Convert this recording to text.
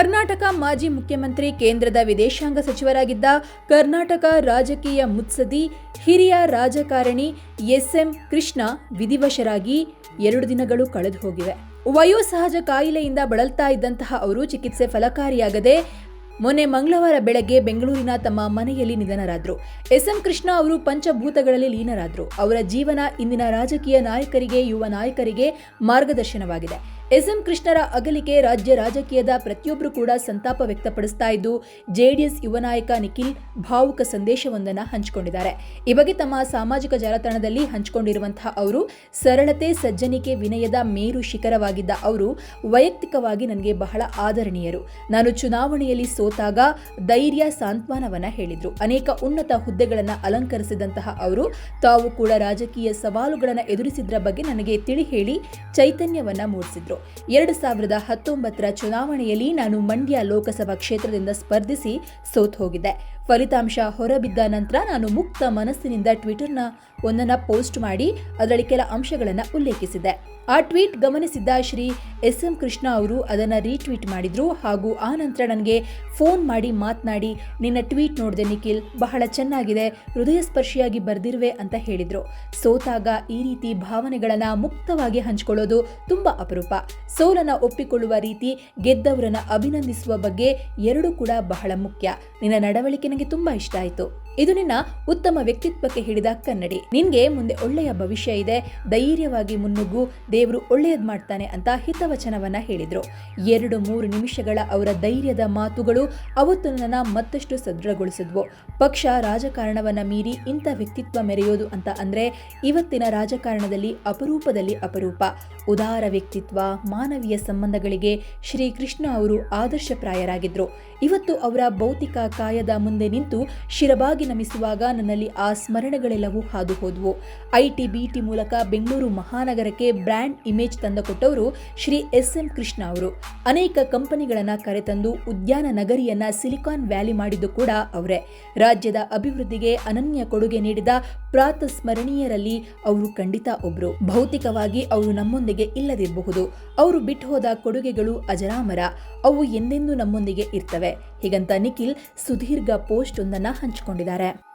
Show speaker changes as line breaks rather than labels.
ಕರ್ನಾಟಕ ಮಾಜಿ ಮುಖ್ಯಮಂತ್ರಿ, ಕೇಂದ್ರದ ವಿದೇಶಾಂಗ ಸಚಿವರಾಗಿದ್ದ ಕರ್ನಾಟಕ ರಾಜಕೀಯ ಮುತ್ಸದಿ ಹಿರಿಯ ರಾಜಕಾರಣಿ ಎಸ್ಎಂ ಕೃಷ್ಣ ವಿಧಿವಶರಾಗಿ ಎರಡು ದಿನಗಳು ಕಳೆದು ಹೋಗಿವೆ ವಯೋಸಹಜ ಕಾಯಿಲೆಯಿಂದ ಬಳಲ್ತಾ ಇದ್ದಂತಹ ಅವರು ಚಿಕಿತ್ಸೆ ಫಲಕಾರಿಯಾಗದೆ ಮೊನ್ನೆ ಮಂಗಳವಾರ ಬೆಳಗ್ಗೆ ಬೆಂಗಳೂರಿನ ತಮ್ಮ ಮನೆಯಲ್ಲಿ ನಿಧನರಾದರು. ಎಸ್ಎಂ ಕೃಷ್ಣ ಅವರು ಪಂಚಭೂತಗಳಲ್ಲಿ ಲೀನರಾದರು. ಅವರ ಜೀವನ ಇಂದಿನ ರಾಜಕೀಯ ನಾಯಕರಿಗೆ, ಯುವ ನಾಯಕರಿಗೆ ಮಾರ್ಗದರ್ಶನವಾಗಿದೆ. ಎಸ್ಎಂ ಕೃಷ್ಣರ ಅಗಲಿಕೆ ರಾಜ್ಯ ರಾಜಕೀಯದ ಪ್ರತಿಯೊಬ್ಬರು ಕೂಡ ಸಂತಾಪ ವ್ಯಕ್ತಪಡಿಸ್ತಾ ಇದ್ದು, ಜೆಡಿಎಸ್ ಯುವ ನಾಯಕ ನಿಖಿಲ್ ಭಾವುಕ ಸಂದೇಶವೊಂದನ್ನು ಹಂಚಿಕೊಂಡಿದ್ದಾರೆ. ಈ ಬಗ್ಗೆ ತಮ್ಮ ಸಾಮಾಜಿಕ ಜಾಲತಾಣದಲ್ಲಿ ಹಂಚಿಕೊಂಡಿರುವಂತಹ ಅವರು, ಸರಳತೆ ಸಜ್ಜನಿಕೆ ವಿನಯದ ಮೇರು ಶಿಖರವಾಗಿದ್ದ ಅವರು ವೈಯಕ್ತಿಕವಾಗಿ ನನಗೆ ಬಹಳ ಆದರಣೀಯರು. ನಾನು ಚುನಾವಣೆಯಲ್ಲಿ ಸೋತಾಗ ಧೈರ್ಯ ಸಾಂತ್ವನವನ್ನ ಹೇಳಿದರು. ಅನೇಕ ಉನ್ನತ ಹುದ್ದೆಗಳನ್ನು ಅಲಂಕರಿಸಿದಂತಹ ಅವರು, ತಾವು ಕೂಡ ರಾಜಕೀಯ ಸವಾಲುಗಳನ್ನು ಎದುರಿಸಿದ್ರ ಬಗ್ಗೆ ನನಗೆ ತಿಳಿ ಹೇಳಿ ಚೈತನ್ಯವನ್ನ ಮೂಡಿಸಿದ್ರು. ಎರಡು ಸಾವಿರದ ಹತ್ತೊಂಬತ್ತರ ಚುನಾವಣೆಯಲ್ಲಿ ನಾನು ಮಂಡ್ಯ ಲೋಕಸಭಾ ಕ್ಷೇತ್ರದಿಂದ ಸ್ಪರ್ಧಿಸಿ ಸೋತ್ ಹೋಗಿದ್ದೆ. ಫಲಿತಾಂಶ ಹೊರಬಿದ್ದ ನಂತರ ನಾನು ಮುಕ್ತ ಮನಸ್ಸಿನಿಂದ ಟ್ವಿಟರ್ನ ಒಂದನ್ನು ಪೋಸ್ಟ್ ಮಾಡಿ ಅದರಲ್ಲಿ ಕೆಲ ಅಂಶಗಳನ್ನು ಉಲ್ಲೇಖಿಸಿದ್ದೆ. ಆ ಟ್ವೀಟ್ ಗಮನಿಸಿದ್ದ ಶ್ರೀ ಎಸ್ ಎಂ ಕೃಷ್ಣ ಅವರು ಅದನ್ನು ರೀಟ್ವೀಟ್ ಮಾಡಿದರು ಹಾಗೂ ಆ ನಂತರ ನನಗೆ ಫೋನ್ ಮಾಡಿ ಮಾತನಾಡಿ, ನಿನ್ನ ಟ್ವೀಟ್ ನೋಡಿದೆ ನಿಖಿಲ್, ಬಹಳ ಚೆನ್ನಾಗಿದೆ ಹೃದಯ ಸ್ಪರ್ಶಿಯಾಗಿ ಬರೆದಿರುವೆ ಅಂತ ಹೇಳಿದರು. ಸೋತಾಗ ಈ ರೀತಿ ಭಾವನೆಗಳನ್ನು ಮುಕ್ತವಾಗಿ ಹಂಚಿಕೊಳ್ಳೋದು ತುಂಬ ಅಪರೂಪ. ಸೋಲನ್ನ ಒಪ್ಪಿಕೊಳ್ಳುವ ರೀತಿ ಗೆದ್ದವರನ್ನ ಅಭಿನಂದಿಸುವ ಬಗ್ಗೆ ಎರಡೂ ಕೂಡ ಬಹಳ ಮುಖ್ಯ. ನಿನ್ನ ನಡವಳಿಕೆ ನನಗೆ ತುಂಬಾ ಇಷ್ಟ ಆಯ್ತು. ಇದು ನಿನ್ನ ಉತ್ತಮ ವ್ಯಕ್ತಿತ್ವಕ್ಕೆ ಹಿಡಿದ ಕನ್ನಡಿ. ನಿನ್ಗೆ ಮುಂದೆ ಒಳ್ಳೆಯ ಭವಿಷ್ಯ ಇದೆ. ಧೈರ್ಯವಾಗಿ ಮುನ್ನುಗ್ಗು. ದೇವರು ಒಳ್ಳೆಯದ್ ಮಾಡ್ತಾನೆ ಅಂತ ಹಿತವಚನವನ್ನ ಹೇಳಿದ್ರು. ಎರಡು ಮೂರು ನಿಮಿಷಗಳ ಅವರ ಧೈರ್ಯದ ಮಾತುಗಳು ಅವತ್ತು ನನ್ನ ಮತ್ತಷ್ಟು ಸದೃಢಗೊಳಿಸಿದ್ವು. ಪಕ್ಷ ರಾಜಕಾರಣವನ್ನ ಮೀರಿ ಇಂಥ ವ್ಯಕ್ತಿತ್ವ ಮೆರೆಯೋದು ಅಂತ ಅಂದ್ರೆ ಇವತ್ತಿನ ರಾಜಕಾರಣದಲ್ಲಿ ಅಪರೂಪದಲ್ಲಿ ಅಪರೂಪ. ಉದಾರ ವ್ಯಕ್ತಿತ್ವ ಮಾನವೀಯ ಸಂಬಂಧಗಳಿಗೆ ಶ್ರೀಕೃಷ್ಣ ಅವರು ಆದರ್ಶಪ್ರಾಯರಾಗಿದ್ದರು ಇವತ್ತು ಅವರ ಭೌತಿಕ ಕಾಯದ ಮುಂದೆ ನಿಂತು ಶಿರಬಾಗಿ ನಮಿಸುವಾಗ ನನ್ನಲ್ಲಿ ಆ ಸ್ಮರಣೆಗಳೆಲ್ಲವೂ ಹಾದು ಹೋದವು ಐಟಿ ಬಿಟಿ ಮೂಲಕ ಬೆಂಗಳೂರು ಮಹಾನಗರಕ್ಕೆ ಬ್ರ್ಯಾಂಡ್ ಇಮೇಜ್ ತಂದುಕೊಟ್ಟವರು ಶ್ರೀ ಎಸ್ ಎಂ ಕೃಷ್ಣ ಅವರು. ಅನೇಕ ಕಂಪನಿಗಳನ್ನು ಕರೆತಂದು ಉದ್ಯಾನ ನಗರಿಯನ್ನ ಸಿಲಿಕಾನ್ ವ್ಯಾಲಿ ಮಾಡಿದ್ದು ಕೂಡ ಅವರೇ. ರಾಜ್ಯದ ಅಭಿವೃದ್ಧಿಗೆ ಅನನ್ಯ ಕೊಡುಗೆ ನೀಡಿದ ಪ್ರಾತಸ್ಮರಣೀಯರಲ್ಲಿ ಅವರು ಖಂಡಿತ ಒಬ್ರು. ಭೌತಿಕವಾಗಿ ಅವರು ನಮ್ಮೊಂದಿಗೆ ಇಲ್ಲದಿರಬಹುದು. ಅವರು ಬಿಟ್ಟು ಹೋದ ಕೊಡುಗೆಗಳು ಅಜರಾಮರ, ಅವು ಎಂದೆಂದೂ ನಮ್ಮೊಂದಿಗೆ ಇರ್ತವೆ. ಹೀಗಂತ ನಿಖಿಲ್ ಸುದೀರ್ಘ ಪೋಸ್ಟ್ ಒಂದನ್ನು ಹಂಚಿಕೊಂಡಿದ್ದಾರೆ.